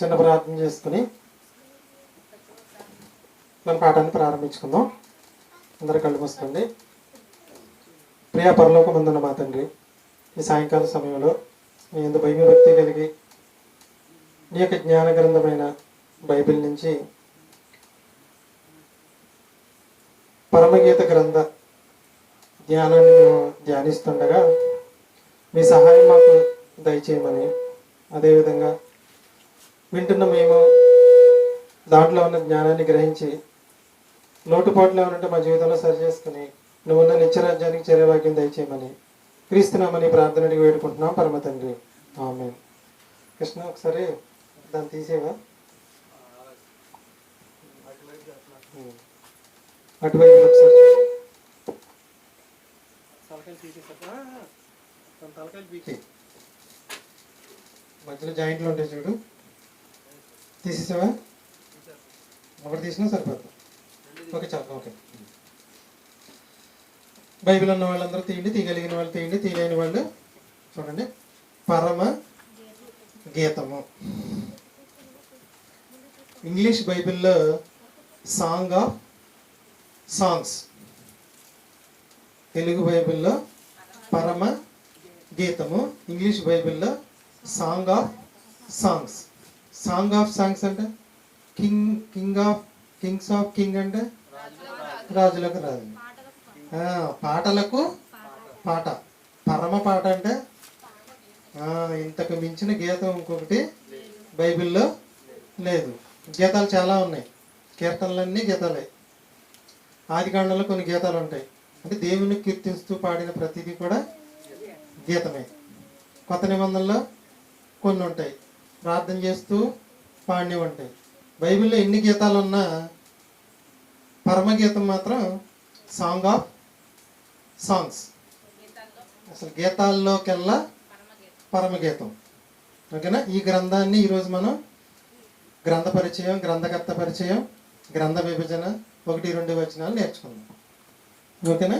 చిన్న ప్రార్థన చేసుకుని మన పాఠాన్ని ప్రారంభించుకుందాం. అందరు కళ్ళు మూసుకోండి. ప్రియా పరలోకమందున్న మా తండ్రి ఈ సాయంకాల సమయంలో నీ ఎందు భక్తి కలిగి నీ యొక్క జ్ఞాన గ్రంథమైన బైబిల్ నుంచి పరమగీత గ్రంథ ధ్యానాన్ని మేము ధ్యానిస్తుండగా మీ సహాయం మాకు దయచేయమని అదేవిధంగా వింటున్న మేము. దాంట్లో ఉన్న జ్ఞానాన్ని గ్రహించి లోటుపాట్లు ఏమనంటే మా జీవితంలో సరి చేసుకుని నువ్వున్న నిత్యరాజ్యానికి చేరేవాక్యం దయచేయమని క్రీస్తున్నామని ప్రార్థన అడిగి వేడుకుంటున్నాం. పరమ తండ్రి. ఆమె కృష్ణ ఒకసారి దాన్ని తీసేవా. అటువైపు ఒకసారి మధ్యలో జాయింట్లు ఉంటాయి చూడు. తీసేసావా? ఒకటి తీసినా సరిపోతుంది ఓకే చాలా ఓకే. బైబిల్ ఉన్న వాళ్ళందరూ తీయండి తీయగలిగిన వాళ్ళు తీయండి తీయలేని వాళ్ళు చూడండి. పరమ గీతము. ఇంగ్లీష్ బైబిల్లో సాంగ్ ఆఫ్ సాంగ్స్. తెలుగు బైబిల్లో పరమ గీతము. ఇంగ్లీష్ బైబిల్లో song of songs. Song of songs అంటే? King king of kings of king అంటే? రాజులకు రాజు. పాటలకు పాట. పరమ పాట అంటే? ఇంతకు మించిన గీతం ఇంకొకటి బైబిల్లో లేదు. గీతాలు చాలా ఉన్నాయి. కీర్తనలన్నీ గీతాలే. ఆదికాండంలో కొన్ని గీతాలు ఉంటాయి. అంటే దేవుని కీర్తిస్తూ పాడిన ప్రతిదీ కూడా గీతమే. కొత్త నిబంధనలో కొన్ని ఉంటాయి. ప్రార్థన చేస్తూ పాడినవి ఉంటాయి బైబిల్లో ఎన్ని గీతాలు ఉన్నా పరమగీతం మాత్రం సాంగ్ ఆఫ్ సాంగ్స్. అసలు గీతాల్లోకెల్లా పరమగీతం. ఓకేనా? ఈ గ్రంథాన్ని ఈరోజు మనం గ్రంథ పరిచయం గ్రంథకర్త పరిచయం గ్రంథ విభజన ఒకటి రెండు వచనాలు నేర్చుకుందాం. ఓకేనా?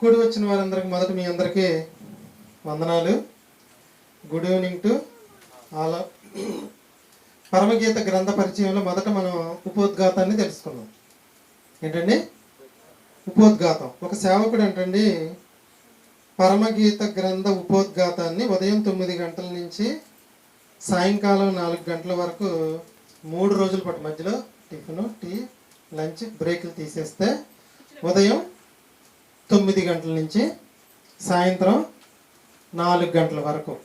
కూడి వచ్చిన వారందరికి మొదట మీ అందరికీ వందనాలు. గుడ్ ఈవినింగ్ టు అలా పరమగీత గ్రంథ పరిచయంలో మొదట మనం ఉపోద్ఘాతాన్ని తెలుసుకున్నాం. ఏంటండి? ఉపోద్ఘాతం. ఒక సేవకుడు ఏంటండి? పరమగీత గ్రంథ ఉపోద్ఘాతాన్ని ఉదయం తొమ్మిది గంటల నుంచి సాయంకాలం నాలుగు గంటల వరకు మూడు రోజుల పాటు మధ్యలో టిఫిన్ టీ లంచ్ బ్రేకులు తీసేస్తే ఉదయం తొమ్మిది గంటల నుంచి సాయంత్రం నాలుగు గంటల వరకు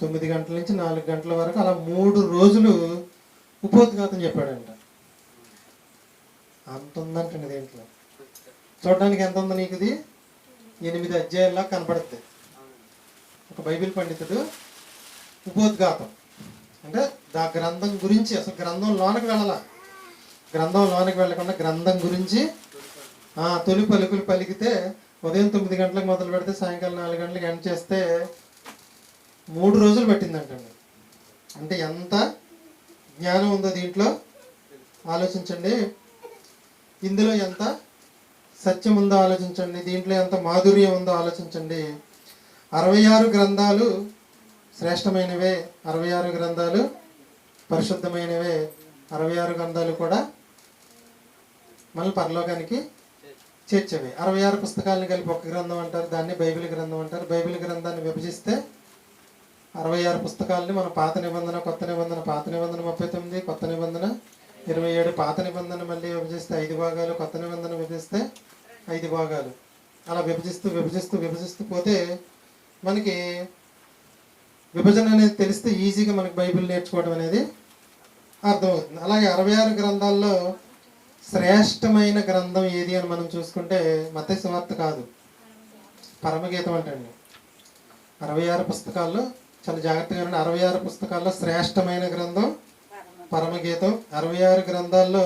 తొమ్మిది గంటల నుంచి నాలుగు గంటల వరకు అలా మూడు రోజులు ఉపోద్ఘాతం చెప్పాడంట. అంత ఉందంటండి దీంట్లో. చూడడానికి ఎంత ఉంది నీకు ఇది ఎనిమిది అధ్యాయాల్లో కనపడుతుంది ఒక బైబిల్ పండితుడు ఉపోద్ఘాతం. అంటే దా గ్రంథం గురించి అసలు గ్రంథం లోనకి వెళ్ళాల. గ్రంథం లోనకి వెళ్ళకుండా గ్రంథం గురించి ఆ, తొలి పలుకులు పలికితే ఉదయం తొమ్మిది గంటలకు మొదలు పెడితే సాయంకాలం నాలుగు గంటలకు ఎండ్ చేస్తే మూడు రోజులు పట్టిందంటండి అంటే ఎంత జ్ఞానం ఉందో దీంట్లో? ఆలోచించండి. ఇందులో ఎంత సత్యం ఉందో ఆలోచించండి. దీంట్లో ఎంత మాధుర్యం ఉందో ఆలోచించండి. అరవై ఆరు గ్రంథాలు శ్రేష్టమైనవే. అరవై ఆరు గ్రంథాలు పరిశుద్ధమైనవే. అరవై ఆరు గ్రంథాలు కూడా మళ్ళీ పరలోకానికి చేర్చేవి. అరవై ఆరు పుస్తకాలను కలిపి ఒక గ్రంథం అంటారు దాన్ని బైబిల్ గ్రంథం అంటారు. బైబిల్ గ్రంథాన్ని విభజిస్తే అరవై ఆరు పుస్తకాలని మన పాత నిబంధన కొత్త నిబంధన పాత నిబంధన ముప్పై తొమ్మిది కొత్త నిబంధన ఇరవై ఏడు పాత నిబంధన మళ్ళీ విభజిస్తే ఐదు భాగాలు కొత్త నిబంధన విభజిస్తే ఐదు భాగాలు. అలా విభజిస్తూ విభజిస్తూ విభజిస్తూ పోతే మనకి విభజన అనేది తెలిస్తే ఈజీగా మనకి బైబిల్ నేర్చుకోవడం అనేది అర్థమవుతుంది. అలాగే అరవై ఆరు గ్రంథాల్లో శ్రేష్టమైన గ్రంథం ఏది అని మనం చూసుకుంటే మత సువార్త కాదు. పరమగీతం అంటండి. అరవై ఆరు పుస్తకాల్లో చాలా జాగ్రత్తగా వినండి. అరవై ఆరు పుస్తకాల్లో శ్రేష్టమైన గ్రంథం పరమగీతం. అరవై ఆరు గ్రంథాల్లో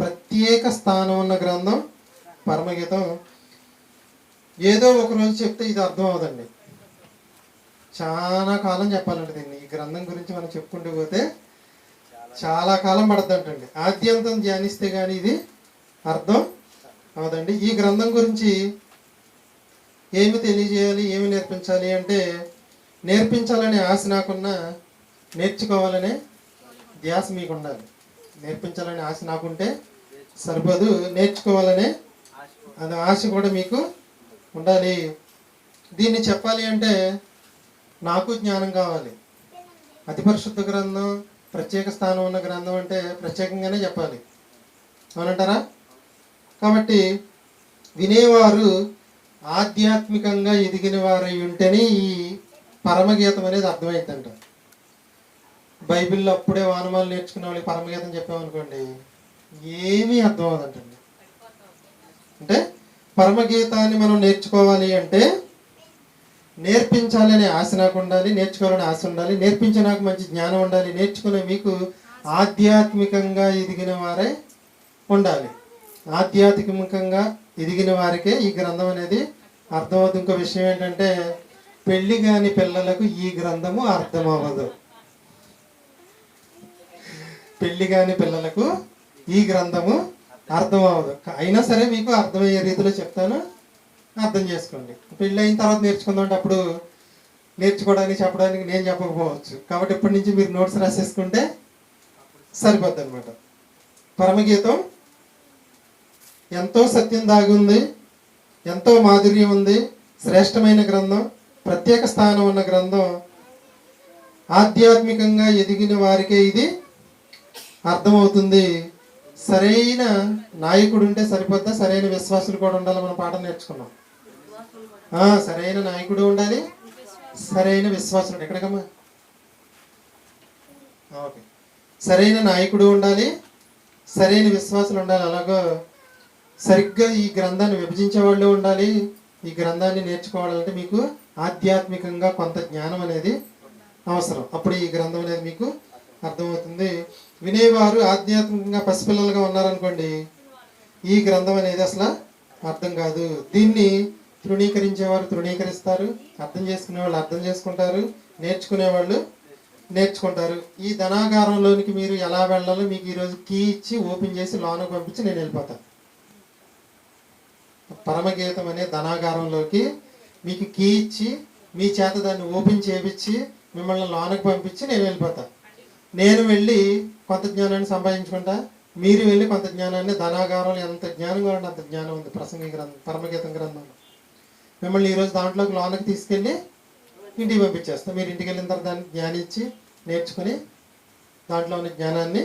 ప్రత్యేక స్థానం ఉన్న గ్రంథం పరమగీతం. ఏదో ఒక రోజు చెప్తే ఇది అర్థం అవదండి చాలా కాలం చెప్పాలండి దీన్ని. ఈ గ్రంథం గురించి మనం చెప్పుకుంటూ పోతే చాలా కాలం పడుతుంటండి ఆద్యంతం ధ్యానిస్తే కానీ ఇది అర్థం అవదండి ఈ గ్రంథం గురించి ఏమి తెలియజేయాలి ఏమి నేర్పించాలి అంటే నేర్పించాలనే ఆశ నాకున్నా నేర్చుకోవాలనే ధ్యాస మీకు ఉండాలి నేర్పించాలనే ఆశ నాకుంటే సరిపోదు. నేర్చుకోవాలనే అది ఆశ కూడా మీకు ఉండాలి. దీన్ని చెప్పాలి అంటే నాకు జ్ఞానం కావాలి. అతి పరిశుద్ధ గ్రంథం ప్రత్యేక స్థానం ఉన్న గ్రంథం అంటే ప్రత్యేకంగానే చెప్పాలి. అవునంటారా? కాబట్టి వినేవారు ఆధ్యాత్మికంగా ఎదిగిన వారై ఉంటేనే ఈ పరమగీతం అనేది అర్థమైందంట. బైబిల్లో అప్పుడే వానమాలు నేర్చుకున్న వాళ్ళకి పరమగీతం చెప్పామనుకోండి ఏమీ అర్థం అవదంటండి అంటే పరమగీతాన్ని మనం నేర్చుకోవాలి అంటే నేర్పించాలనే ఆశ నాకు ఉండాలి నేర్చుకోవాలని ఆశ ఉండాలి నేర్పించే నాకు మంచి జ్ఞానం ఉండాలి నేర్చుకునే మీకు ఆధ్యాత్మికంగా ఎదిగిన వారే ఉండాలి. ఆధ్యాత్మికంగా ఎదిగిన వారికే ఈ గ్రంథం అనేది అర్థమవుతుంది. ఇంకో విషయం ఏంటంటే పెళ్ళి కాని పిల్లలకు ఈ గ్రంథము అర్థం అవ్వదు పెళ్ళి కాని పిల్లలకు ఈ గ్రంథము అర్థం అవ్వదు అయినా సరే మీకు అర్థమయ్యే రీతిలో చెప్తాను. అర్థం చేసుకోండి. పెళ్ళి అయిన తర్వాత నేర్చుకుందామంటే అప్పుడు నేర్చుకోవడానికి చెప్పడానికి నేను చెప్పకపోవచ్చు. కాబట్టి ఇప్పటి నుంచి మీరు నోట్స్ రాసేసుకుంటే సరిపోద్ది అనమాట పరమగీతం ఎంతో సత్యం దాగి ఉంది ఎంతో మాధుర్యం ఉంది శ్రేష్టమైన గ్రంథం. ప్రత్యేక స్థానం ఉన్న గ్రంథం ఆధ్యాత్మికంగా ఎదిగిన వారికే ఇది అర్థమవుతుంది. సరైన నాయకుడు ఉంటే సరిపోద్దా సరైన విశ్వాసులు కూడా ఉండాలి మనం పాఠం నేర్చుకున్నాం. ఆ, సరైన నాయకుడు ఉండాలి సరైన విశ్వాసులు ఎక్కడికమ్మా? ఓకే. సరైన నాయకుడు ఉండాలి సరైన విశ్వాసులు ఉండాలి. అలాగో సరిగ్గా ఈ గ్రంథాన్ని విభజించే వాళ్ళు ఉండాలి ఈ గ్రంథాన్ని నేర్చుకోవాలంటే మీకు ఆధ్యాత్మికంగా కొంత జ్ఞానం అనేది అవసరం. అప్పుడు ఈ గ్రంథం అనేది మీకు అర్థమవుతుంది. వినేవారు ఆధ్యాత్మికంగా పసిపిల్లలుగా ఉన్నారనుకోండి ఈ గ్రంథం అనేది అసలు అర్థం కాదు. దీన్ని తృణీకరించేవారు తృణీకరిస్తారు. అర్థం చేసుకునే వాళ్ళు అర్థం చేసుకుంటారు. నేర్చుకునే వాళ్ళు నేర్చుకుంటారు. ఈ ధనాగారంలోనికి మీరు ఎలా వెళ్ళాలో మీకు ఈరోజు కీ ఇచ్చి ఓపెన్ చేసి లోన పంపించి నేను వెళ్ళిపోతాను పరమగీతం అనే ధనాగారంలోకి మీకు కీ ఇచ్చి మీ చేత దాన్ని ఓపెన్ చేపించి మిమ్మల్ని లోనకు పంపించి నేను వెళ్ళిపోతా. నేను వెళ్ళి కొంత జ్ఞానాన్ని సంపాదించుకుంటా. మీరు వెళ్ళి కొంత జ్ఞానాన్ని ధనాగారంలో ఎంత జ్ఞానం కావాలంటే అంత జ్ఞానం ఉంది. ప్రసంగి గ్రంథం పరమగీతం గ్రంథం. మిమ్మల్ని ఈరోజు దాంట్లోకి లోనకి తీసుకెళ్ళి ఇంటికి పంపించేస్తాం. మీరు ఇంటికి వెళ్ళిన తర్వాత దాన్ని జ్ఞానించి నేర్చుకుని దాంట్లో ఉన్న జ్ఞానాన్ని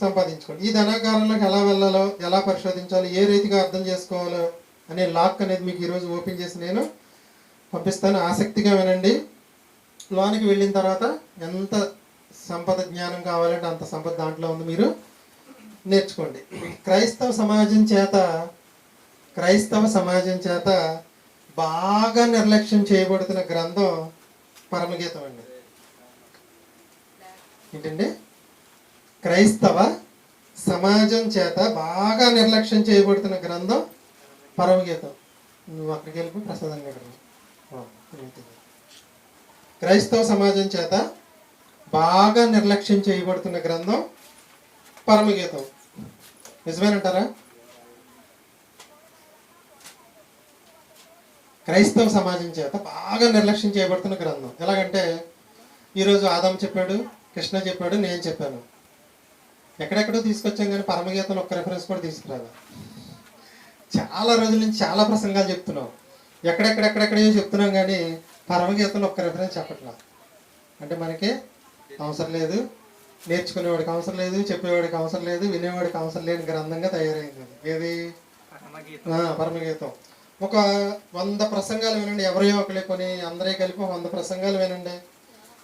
సంపాదించుకోండి. ఈ ధనాగారంలోకి ఎలా వెళ్ళాలో ఎలా పరిశోధించాలో ఏ రీతిగా అర్థం చేసుకోవాలో అనే లాక్ అనేది మీకు ఈరోజు ఓపెన్ చేసి నేను పంపిస్తాను. ఆసక్తిగా వినండి. లోనికి వెళ్ళిన తర్వాత ఎంత సంపద జ్ఞానం కావాలంటే అంత సంపద దాంట్లో ఉంది మీరు నేర్చుకోండి. క్రైస్తవ సమాజం చేత క్రైస్తవ సమాజం చేత బాగా నిర్లక్ష్యం చేయబడుతున్న గ్రంథం పరమగీతం అండి. ఏంటండి? క్రైస్తవ సమాజం చేత బాగా నిర్లక్ష్యం చేయబడుతున్న గ్రంథం పరమగీతం. నువ్వు అక్కడికి వెళ్ళి ప్రసాదంగా ఇక్కడ పెరుగుతుంది క్రైస్తవ సమాజం చేత బాగా నిర్లక్ష్యం చేయబడుతున్న గ్రంథం పరమగీతం. నిజమేనంటారా? క్రైస్తవ సమాజం చేత బాగా నిర్లక్ష్యం చేయబడుతున్న గ్రంథం. ఎలాగంటే ఈరోజు ఆదాం చెప్పాడు కృష్ణ చెప్పాడు నేను చెప్పాను. ఎక్కడెక్కడో తీసుకొచ్చాం కానీ పరమగీతం ఒక్క రెఫరెన్స్ కూడా తీసుకురాదా చాలా రోజుల నుంచి చాలా ప్రసంగాలు చెప్తున్నాం. ఎక్కడెక్కడెక్కడెక్కడో చెప్తున్నాం కానీ పరమగీతంలో ఒక్క రెఫరెన్స్ చెప్పట్లా. అంటే మనకి అవసరం లేదు. నేర్చుకునేవాడికి అవసరం లేదు చెప్పేవాడికి అవసరం లేదు వినేవాడికి అవసరం లేని గ్రంథంగా తయారైంది. ఏది? పరమగీతం. ఒక వంద ప్రసంగాలు వినండి ఎవరియో ఒకరి కొని అందరే కలిపి వంద ప్రసంగాలు వినండి.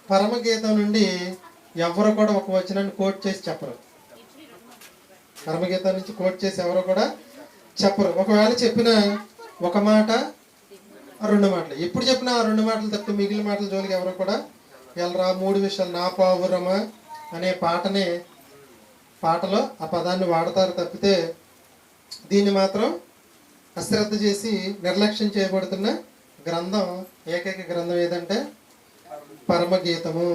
పరమగీతం నుండి ఎవరు కూడా ఒక వచనాన్ని కోట్ చేసి చెప్పరు. పరమగీతం నుంచి కోట్ చేసి ఎవరు కూడా చెప్పరు. ఒకవేళ చెప్పిన ఒక మాట ఆ రెండు మాటలు. ఎప్పుడు చెప్పినా ఆ రెండు మాటలు తప్ప మిగిలిన మాటల జోలికి ఎవరు కూడా వెళ్ళరా. మూడు విషయాలు నా పావురమా అనే పాటనే పాటలో ఆ పదాన్ని వాడతారు తప్పితే దీన్ని మాత్రం అశ్రద్ధ చేసి నిర్లక్ష్యం చేయబడుతున్న గ్రంథం ఏకైక గ్రంథం ఏదంటే పరమగీతము.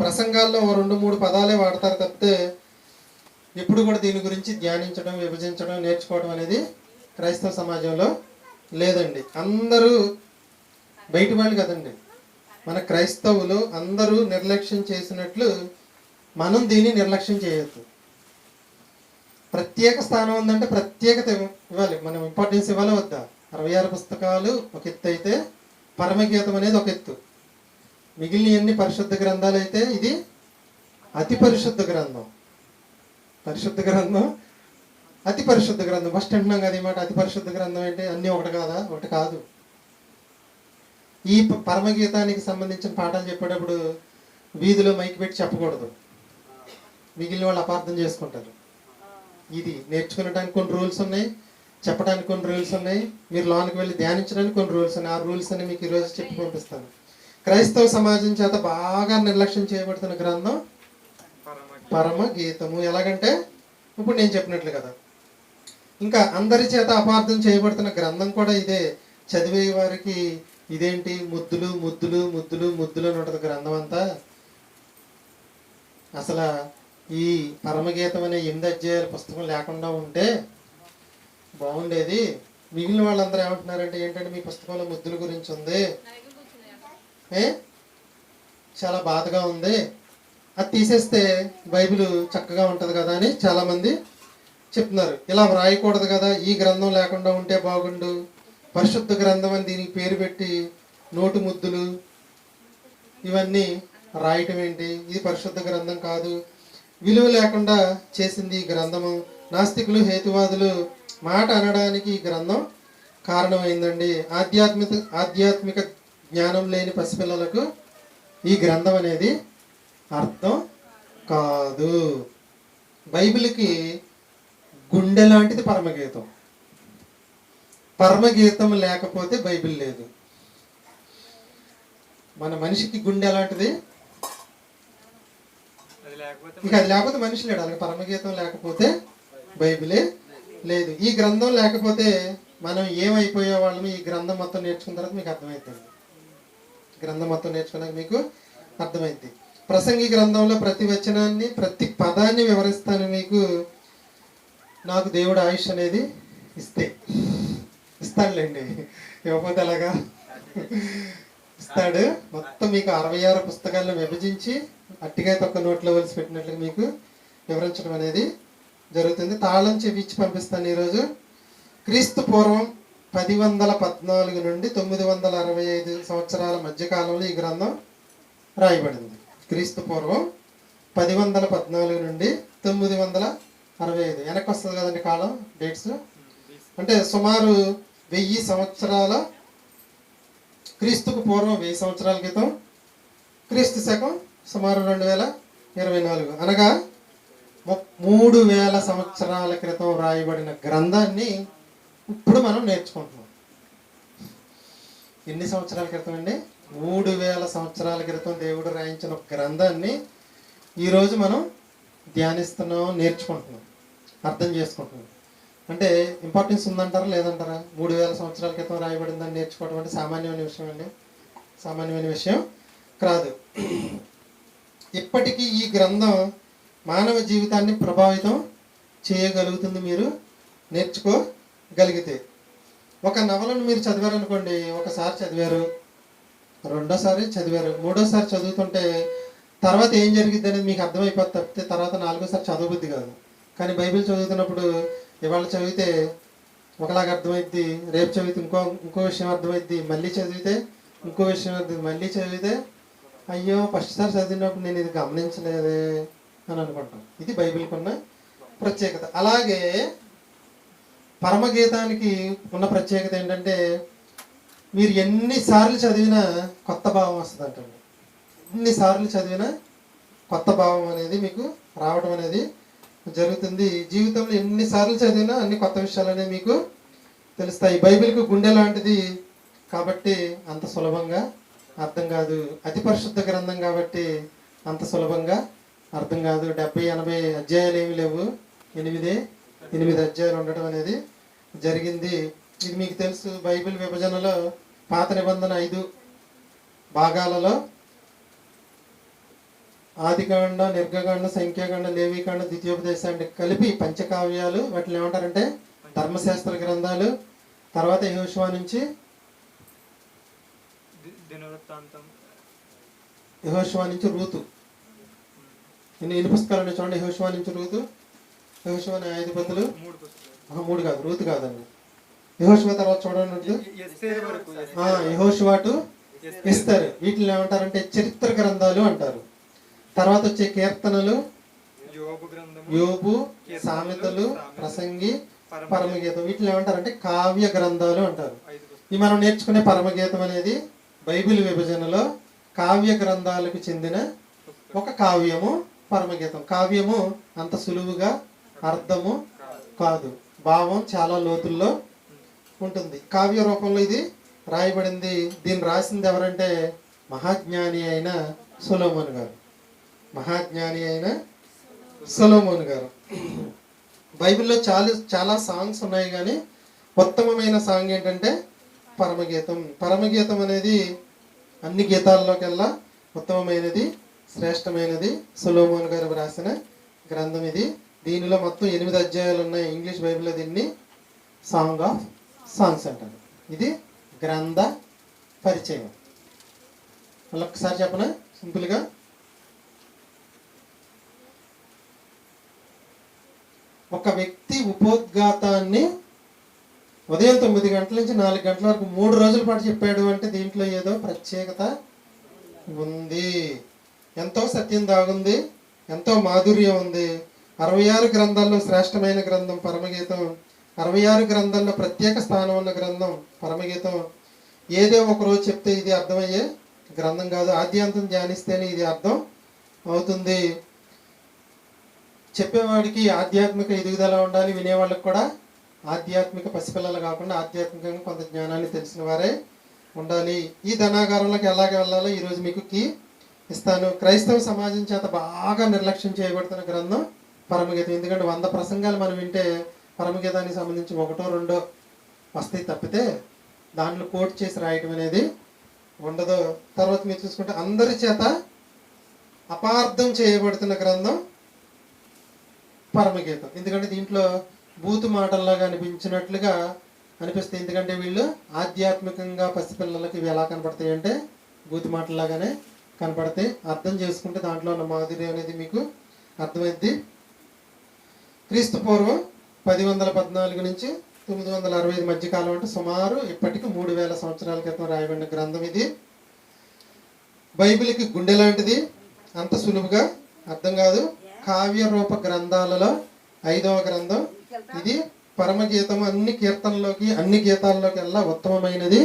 ప్రసంగాల్లో రెండు మూడు పదాలే వాడతారు తప్పితే ఎప్పుడు కూడా దీని గురించి ధ్యానించడం విభజించడం నేర్చుకోవడం అనేది క్రైస్తవ సమాజంలో లేదండి. అందరూ బయట వాళ్ళు కదండి. మన క్రైస్తవులు అందరూ నిర్లక్ష్యం చేసినట్లు మనం దీన్ని నిర్లక్ష్యం చేయొద్దు. ప్రత్యేక స్థానం ఉందంటే ప్రత్యేకత ఇవ్వాలి. మనం ఇంపార్టెన్స్ ఇవ్వాలి వద్దా అరవై ఆరు పుస్తకాలు ఒక ఎత్తు అయితే పరమగీతం అనేది ఒక ఎత్తు. మిగిలిన అన్ని పరిశుద్ధ గ్రంథాలు అయితే ఇది అతి పరిశుద్ధ గ్రంథం. పరిశుద్ధ గ్రంథం అతి పరిశుద్ధ గ్రంథం. ఫస్ట్ అంటున్నాం కదా ఈ మాట అతి పరిశుద్ధ గ్రంథం ఏంటి అన్నీ ఒకటి కాదా? ఒకటి కాదు. ఈ పరమగీతానికి సంబంధించిన పాఠాలు చెప్పేటప్పుడు వీధిలో మైక్ పెట్టి చెప్పకూడదు. మిగిలిన వాళ్ళు అపార్థం చేసుకుంటారు. ఇది నేర్చుకునడానికి కొన్ని రూల్స్ ఉన్నాయి చెప్పడానికి కొన్ని రూల్స్ ఉన్నాయి మీరు లోనికి వెళ్ళి ధ్యానించడానికి కొన్ని రూల్స్ ఉన్నాయి. ఆ రూల్స్ అని మీకు ఈరోజు చెప్పి పంపిస్తాను. క్రైస్తవ సమాజం చేత బాగా నిర్లక్ష్యం చేయబడుతున్న గ్రంథం పరమ గీతము ఎలాగంటే ఇప్పుడు నేను చెప్పినట్లు కదా ఇంకా అందరి చేత అపార్థం చేయబడుతున్న గ్రంథం కూడా ఇదే. చదివే వారికి ఇదేంటి? ముద్దులు ముద్దులు ముద్దులు ముద్దులు అని ఉంటుంది గ్రంథం అంతా. అసలు ఈ పరమగీతం అనే ఎనిమిది అధ్యాయాల పుస్తకం లేకుండా ఉంటే బాగుండేది. మిగిలిన వాళ్ళందరూ ఏమంటున్నారంటే ఏంటంటే మీ పుస్తకంలో ముద్దుల గురించి ఉంది? ఏ? చాలా బాధగా ఉంది. అది తీసేస్తే బైబిల్ చక్కగా ఉంటుంది కదా అని చాలామంది చెప్తున్నారు. ఇలా వ్రాయకూడదు కదా ఈ గ్రంథం లేకుండా ఉంటే బాగుండు. పరిశుద్ధ గ్రంథం అని దీనికి పేరు పెట్టి నోటు ముద్దులు ఇవన్నీ రాయటం ఏంటి? ఇది పరిశుద్ధ గ్రంథం కాదు. విలువ లేకుండా చేసింది ఈ గ్రంథము. నాస్తికులు హేతువాదులు మాట అనడానికి ఈ గ్రంథం కారణమైందండి. ఆధ్యాత్మిక ఆధ్యాత్మిక జ్ఞానం లేని పసిపిల్లలకు ఈ గ్రంథం అనేది అర్థం కాదు. బైబిల్కి గుండె లాంటిది పరమగీతం. పరమగీతం లేకపోతే బైబిల్ లేదు. మన మనిషికి గుండె ఎలాంటిది? అది లేకపోతే ఇక అది లేకపోతే మనిషి లేడు. అలాగే పరమగీతం లేకపోతే బైబిలే లేదు. ఈ గ్రంథం లేకపోతే మనం ఏమైపోయే వాళ్ళము? ఈ గ్రంథం మొత్తం నేర్చుకున్న తర్వాత మీకు అర్థమవుతుంది గ్రంథం మొత్తం నేర్చుకున్నాక మీకు అర్థమైంది. ప్రసంగి గ్రంథంలో ప్రతి వచనాన్ని ప్రతి పదాన్ని వివరిస్తాను మీకు. నాకు దేవుడు ఆయుష్ అనేది ఇస్తే. ఇస్తాడులేండి. ఇవ్వకపోతే అలాగా ఇస్తాడు. మొత్తం మీకు అరవై ఆరు పుస్తకాలను విభజించి అట్టిగా తొక్క నోట్లో వలిసి పెట్టినట్లుగా మీకు వివరించడం అనేది జరుగుతుంది. తాళం చెప్పించి పంపిస్తాను ఈరోజు. క్రీస్తు పూర్వం పది వందల పద్నాలుగు నుండి తొమ్మిది వందల అరవై ఐదు సంవత్సరాల మధ్యకాలంలో ఈ గ్రంథం రాయబడింది. క్రీస్తు పూర్వం పది వందల పద్నాలుగు నుండి తొమ్మిది వందల అరవై ఐదు. వెనక్కి వస్తుంది కదండి కాలం? డేట్స్? అంటే సుమారు వెయ్యి సంవత్సరాల క్రీస్తుకు పూర్వం వెయ్యి సంవత్సరాల క్రితం క్రీస్తు శకం సుమారు రెండు వేల ఇరవై నాలుగు. అనగా మూడు వేల సంవత్సరాల క్రితం రాయబడిన గ్రంథాన్ని ఇప్పుడు మనం నేర్చుకుంటున్నాం. ఎన్ని సంవత్సరాల క్రితం అండి? మూడు వేల సంవత్సరాల క్రితం దేవుడు రాయించిన గ్రంథాన్ని ఈరోజు మనం ధ్యానిస్తున్నాం నేర్చుకుంటున్నాం అర్థం చేసుకుంటున్నాం. అంటే ఇంపార్టెన్స్ ఉందంటారా లేదంటారా? మూడు వేల సంవత్సరాల క్రితం రాయబడిందని నేర్చుకోవడం అంటే సామాన్యమైన విషయం అండి. సామాన్యమైన విషయం కాదు. ఇప్పటికీ ఈ గ్రంథం మానవ జీవితాన్ని ప్రభావితం చేయగలుగుతుంది మీరు నేర్చుకోగలిగితే. ఒక నవలను మీరు చదివారనుకోండి ఒకసారి చదివారు రెండోసారి చదివారు మూడోసారి చదువుతుంటే తర్వాత ఏం జరిగింది అనేది మీకు అర్థమైపోతుంది తప్పితే తర్వాత నాలుగోసారి చదవబుద్ధి కాదు. కానీ బైబిల్ చదువుతున్నప్పుడు ఇవాళ చదివితే ఒకలాగా అర్థమైద్ది రేపు చదివితే ఇంకో ఇంకో విషయం అర్థమైద్ది మళ్ళీ చదివితే ఇంకో విషయం అర్థం మళ్ళీ చదివితే అయ్యో ఫస్ట్ సారి చదివినప్పుడు నేను ఇది గమనించలేదే అని అనుకుంటాం. ఇది బైబిల్కి ఉన్న ప్రత్యేకత. అలాగే పరమగీతానికి ఉన్న ప్రత్యేకత ఏంటంటే మీరు ఎన్నిసార్లు చదివినా కొత్త భావం వస్తుంది అంటండి ఎన్నిసార్లు చదివినా కొత్త భావం అనేది మీకు రావడం అనేది జరుగుతుంది. జీవితంలో ఎన్నిసార్లు చదివినా అన్ని కొత్త విషయాలు అనేవి మీకు తెలుస్తాయి. బైబిల్కి గుండె లాంటిది కాబట్టి అంత సులభంగా అర్థం కాదు. అతి పరిశుద్ధ గ్రంథం కాబట్టి అంత సులభంగా అర్థం కాదు. డెబ్బై ఎనభై అధ్యాయాలు ఏమి లేవు. ఎనిమిదే ఎనిమిది అధ్యాయాలు ఉండటం అనేది జరిగింది. ఇది మీకు తెలుసు. బైబిల్ విభజనలో పాత నిబంధన ఐదు భాగాలలో ఆదికాండ నిర్గకాండ సంఖ్యాకాండ లేవికాండ ద్వితీయోపదేశాన్ని కలిపి పంచకావ్యాలు. వాటిని ఏమంటారంటే ధర్మశాస్త్ర గ్రంథాలు. తర్వాత యహోషువా నుంచి యహోషువా నుంచి రూతు. ఎన్ని ఎన్ని పుస్తకాలు ఉన్నాయి చూడండి. యహోషువా నుంచి రూతు యహోషువా న్యాయాధిపతులు. మూడు కాదు రూతు కాదండి. యహోషువా తర్వాత చూడండి. యెహోషువాటు ఇస్తారు వీటిని ఏమంటారంటే చరిత్ర గ్రంథాలు అంటారు. తర్వాత వచ్చే కీర్తనలు యోబు యోబు సామెతలు ప్రసంగి పరమగీతం. వీటిని ఏమంటారంటే కావ్య గ్రంథాలు అంటారు. ఈ మనం నేర్చుకునే పరమగీతం అనేది బైబిల్ విభజనలో కావ్య గ్రంథాలకు చెందిన ఒక కావ్యము పరమగీతం. కావ్యము అంత సులువుగా అర్థము కాదు. భావం చాలా లోతుల్లో ఉంటుంది. కావ్య రూపంలో ఇది రాయబడింది. దీన్ని రాసింది ఎవరంటే మహాజ్ఞాని అయిన సొలోమోన్ గారు. మహాజ్ఞాని అయిన సొలోమోన్ గారు. బైబిల్లో చాలా చాలా సాంగ్స్ ఉన్నాయి కానీ ఉత్తమమైన సాంగ్ ఏంటంటే పరమగీతం. పరమగీతం అనేది అన్ని గీతాల్లోకెల్లా ఉత్తమమైనది శ్రేష్టమైనది. సులోమోన్ గారు రాసిన గ్రంథం ఇది. దీనిలో మొత్తం ఎనిమిది అధ్యాయాలు ఉన్నాయి. ఇంగ్లీష్ బైబిల్లో దీన్ని సాంగ్ ఆఫ్ సాంగ్స్ అంటారు. ఇది గ్రంథ పరిచయం. మళ్ళీ ఒకసారి చెప్పనా? సింపుల్గా ఒక వ్యక్తి ఉపోద్ఘాతాన్ని ఉదయం తొమ్మిది గంటల నుంచి నాలుగు గంటల వరకు మూడు రోజుల పాటు చెప్పాడు అంటే దీంట్లో ఏదో ప్రత్యేకత ఉంది. ఎంతో సత్యం దాగుంది ఎంతో మాధుర్యం ఉంది. అరవై ఆరు గ్రంథాల్లో శ్రేష్టమైన గ్రంథం పరమగీతం అరవై ఆరు గ్రంథాల్లో ప్రత్యేక స్థానం ఉన్న గ్రంథం పరమగీతం. ఏదో ఒక రోజు చెప్తే ఇది అర్థమయ్యే గ్రంథం కాదు. ఆద్యాంతం ధ్యానిస్తేనే ఇది అర్థం అవుతుంది. చెప్పేవాడికి ఆధ్యాత్మిక ఎదుగుదల ఉండాలి వినేవాళ్ళకి కూడా ఆధ్యాత్మిక పసిపిల్లలు కాకుండా ఆధ్యాత్మికంగా కొంత జ్ఞానాన్ని తెలిసిన వారే ఉండాలి. ఈ ధనాగారంలోకి ఎలాగ వెళ్ళాలో ఈరోజు మీకు కీ ఇస్తాను. క్రైస్తవ సమాజం చేత బాగా నిర్లక్ష్యం చేయబడుతున్న గ్రంథం పరమగీతం. ఎందుకంటే వంద ప్రసంగాలు మనం వింటే పరమగీతానికి సంబంధించి ఒకటో రెండో వస్తాయి తప్పితే దాంట్లో కోట్ చేసి రాయటం అనేది ఉండదు. తర్వాత మీరు చూసుకుంటే అందరి చేత అపార్థం చేయబడుతున్న గ్రంథం పరమగీతం. ఎందుకంటే దీంట్లో బూతు మాటల్లాగా అనిపించినట్లుగా అనిపిస్తుంది ఎందుకంటే వీళ్ళు ఆధ్యాత్మికంగా పసిపిల్లలకి ఇవి ఎలా కనపడతాయి అంటే బూతు మాటల్లాగానే కనపడతాయి. అర్థం చేసుకుంటే దాంట్లో ఉన్న మాధుర్యం అనేది మీకు అర్థమైంది క్రీస్తు పూర్వం పది వందల పద్నాలుగు నుంచి తొమ్మిది వందల అరవై ఐదు మధ్య కాలం అంటే సుమారు ఇప్పటికి మూడు వేల సంవత్సరాల క్రితం రాయబడిన గ్రంథం ఇది. బైబిల్కి గుండె లాంటిది. అంత సులువుగా అర్థం కాదు. కావ్య రూప గ్రంథాలలో ఐదవ గ్రంథం. ఇది పరమగీతం అన్ని కీర్తనలోకి అన్ని గీతాల్లోకి వెళ్ళా ఉత్తమమైనది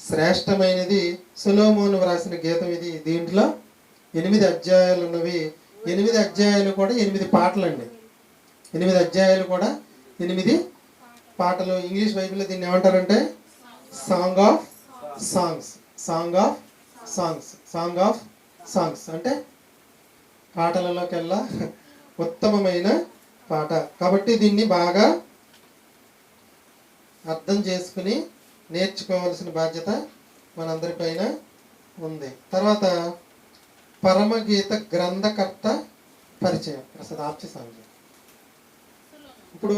శ్రేష్టమైనది. సులోమోను వ్రాసిన గీతం ఇది. దీంట్లో ఎనిమిది అధ్యాయాలు ఉన్నవి. ఎనిమిది అధ్యాయాలు కూడా ఎనిమిది పాటలు అండి ఎనిమిది అధ్యాయాలు కూడా ఎనిమిది పాటలు. ఇంగ్లీష్ బైబిల్లో దీన్ని ఏమంటారంటే? Song of songs song of songs song of songs అంటే పాటలలోకెల్లా ఉత్తమమైన పాట. కాబట్టి దీన్ని బాగా అర్థం చేసుకుని నేర్చుకోవాల్సిన బాధ్యత మనందరిపైన ఉంది. తర్వాత పరమగీత గ్రంథకర్త పరిచయం. ప్రసాద్ ఆప్చి సాంగ్ ఇప్పుడు